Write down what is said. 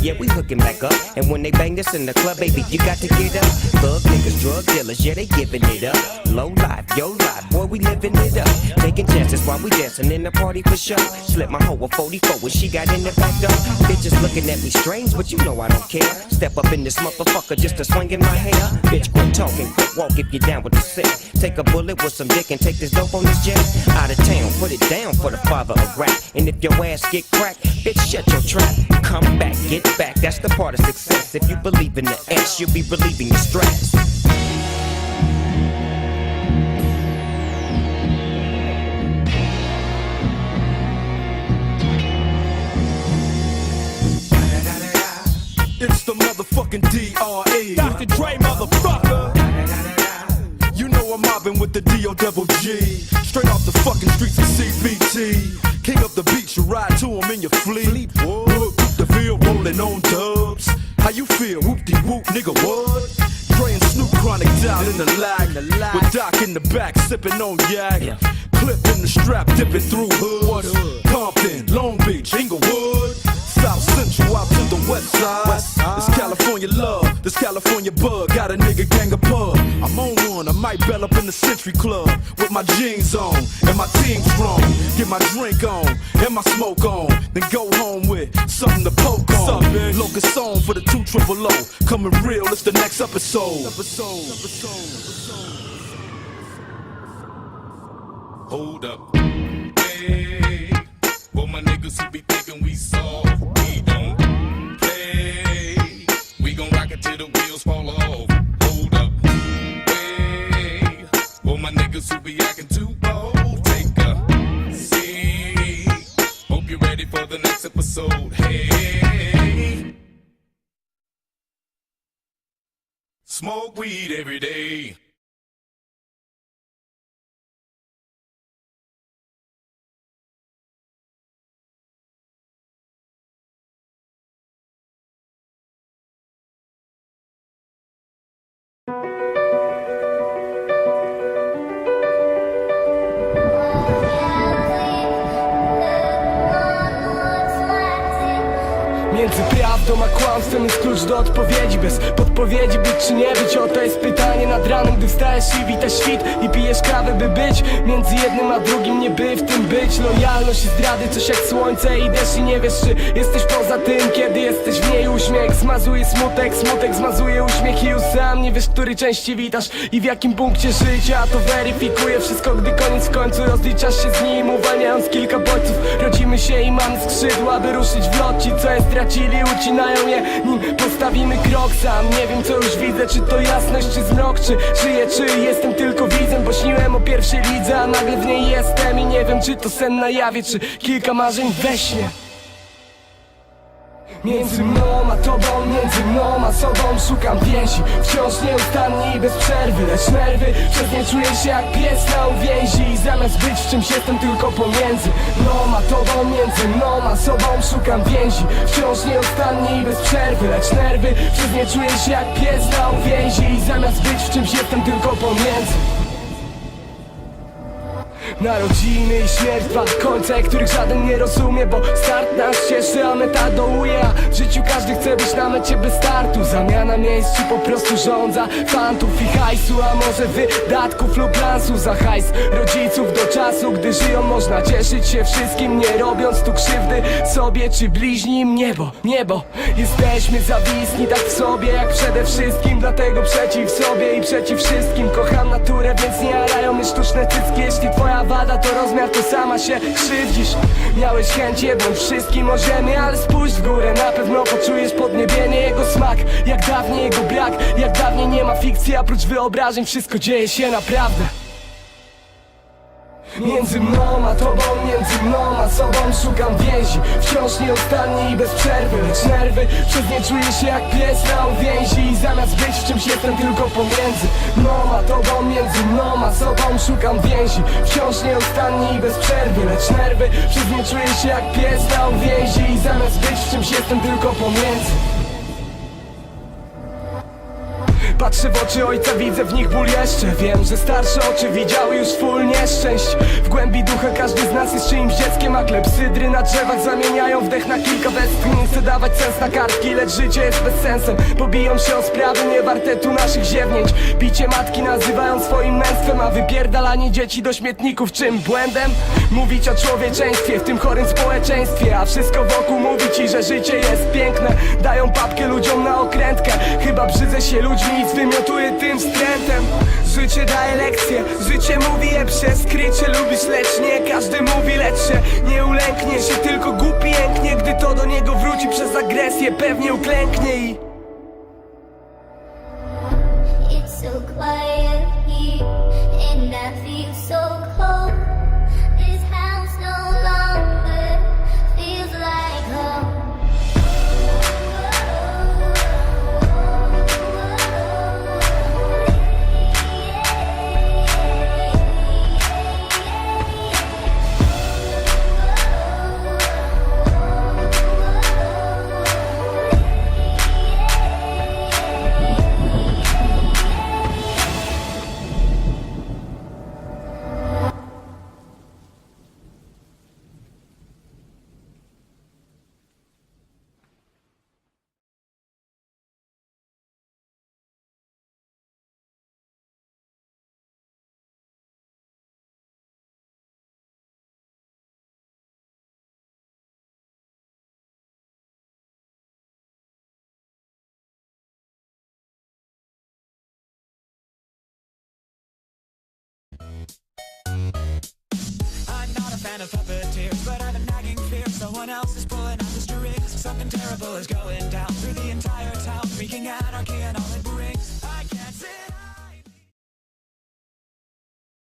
yeah, we hooking back up. And when they bang this in the club, baby, you got to get up. Thug niggas, drug dealers, yeah, they giving it up. Low life, yo life, boy, we living it up. Taking chances while we dancing in the party for sure. Slip my hoe a 44 when she got in the back door. Bitches looking at me strange, but you know I don't care. Step up in this motherfucker just to swing in my hair. Bitch, quit talking, walk if you're down with the sick. Take a bullet with some dick and take this dope on this jet. Out of town, put it down for the father of rap. And if your ass get cracked, bitch, shut your trap. Come back, get back, that's the part of success. If you believe in the ass, you'll be relieving your stress. It's the motherfucking DRE. Dr. Dre, motherfucker. The DO double G. Straight off the fucking streets of CBT. King up the beach, you ride to him in your fleet. Look, the field rolling on dubs. How you feel? Whoop de whoop, nigga, what? Dre and Snoop Chronic down in the lag. With Doc in the back, sipping on yak. Clip in the strap, dipping through hoods. Compton, Long Beach, Inglewood. South Central out to the west side. This California love, this California bug. Got a nigga gang of pub. I'm on one, I might bell up in the Century Club with my jeans on and my team strong. Get my drink on and my smoke on. Then go home with something to poke on. Locust song for the two triple O. Coming real, it's the next episode. Episode. Hold up. Hey, my niggas who be thinking we soft, next episode. Hey. Smoke weed every day. Między prawdą a kłamstwem jest klucz do odpowiedzi. Bez podpowiedzi być czy nie być Oto jest pytanie nad ranem, gdy wstajesz i witasz świt I pijesz kawę, by być Między jednym a drugim nie by w tym być. Lojalność i zdrady, coś jak słońce i deszcz I nie wiesz czy jesteś poza tym Kiedy jesteś w niej. Uśmiech Zmazuje smutek, smutek zmazuje uśmiech I już sam nie wiesz, który części witasz I w jakim punkcie życia. To weryfikuje Wszystko, gdy koniec w końcu rozliczasz się z nim Uwalniając kilka bodźców. Rodzimy się i mamy skrzydła, by ruszyć w lot Ci, co je stracili, ucinają je Nim postawimy krok sam. Nie wiem, co już widzę, czy to jasność, czy zmrok Czy żyję, czy jestem tylko widzem Bo śniłem o pierwszej lidze, a nagle w niej jestem. I nie wiem, czy to sen na jawie, czy kilka marzeń we śnie Między mną a tobą, między mną a sobą Szukam więzi, wciąż nieustannie i bez przerwy Lecz nerwy, przez nie czuję się jak pies na uwięzi. I zamiast być w czymś jestem tylko pomiędzy Mną a tobą, między mną a sobą Szukam więzi, wciąż nieustannie i bez przerwy Lecz nerwy, przez nie czuję się jak pies na uwięzi. I zamiast być w czymś jestem tylko pomiędzy Narodziny i śmierć, dwa końce, których żaden nie rozumie Bo start nas cieszy, a meta dołuje A w życiu każdy chce być na mecie bez startu. Zamiana miejsc czy po prostu rządza Fantów i hajsu, a może wydatków lub lansu Za hajs rodziców do czasu, gdy żyją Można cieszyć się wszystkim, nie robiąc tu krzywdy Sobie czy bliźnim. Niebo, niebo Jesteśmy zawisni tak w sobie jak przede wszystkim Dlatego przeciw sobie i przeciw wszystkim. Kocham naturę, więc nie arają mnie sztuczne cycki. Jeśli twoja wada to rozmiar, to sama się krzywdzisz. Miałeś chęć jedną wszystkim o ziemię Ale spójrz w górę, na pewno poczujesz podniebienie Jego smak, jak dawniej jego brak Jak dawniej nie ma fikcji, a prócz wyobrażeń Wszystko dzieje się naprawdę. Między mną a tobą, między mną a sobą Szukam więzi, wciąż nieustannie i bez przerwy Lecz nerwy, przez nie czuję się jak pies na uwięzi zamiast być w czymś jestem tylko pomiędzy Mną a tobą, między mną a sobą Szukam więzi, wciąż nieustannie i bez przerwy Lecz nerwy, przez nie czuję się jak pies na uwięzi I zamiast być w czymś jestem tylko pomiędzy Patrzę w oczy ojca, widzę w nich ból jeszcze. Wiem, że starsze oczy widziały już full nieszczęść. W głębi ducha każdy z nas jest czyimś dzieckiem A klepsydry na drzewach zamieniają wdech na kilka westchnień Nie chcę dawać sens na kartki, lecz życie jest bez sensem Pobiją się o sprawy niewarte tu naszych ziewnięć Bicie matki nazywają swoim męstwem A wypierdalanie dzieci do śmietników czym błędem? Mówić o człowieczeństwie w tym chorym społeczeństwie A wszystko wokół mówi ci, że życie jest piękne. Dają papkę ludziom na okrętkę. Chyba brzydzę się ludźmi i zwymiotuję tym wstrętem. Życie daje lekcje, życie mówi je przez skrycie Lubisz lecz nie, każdy mówi lecz się Nie ulęknie. Się, tylko głupi jęknie Gdy to do niego wróci przez agresję Pewnie uklęknie i fan of puppeteers, but I've a nagging fear someone else is pulling out the strings. Something terrible is going down through the entire town, wreaking anarchy and all it brings.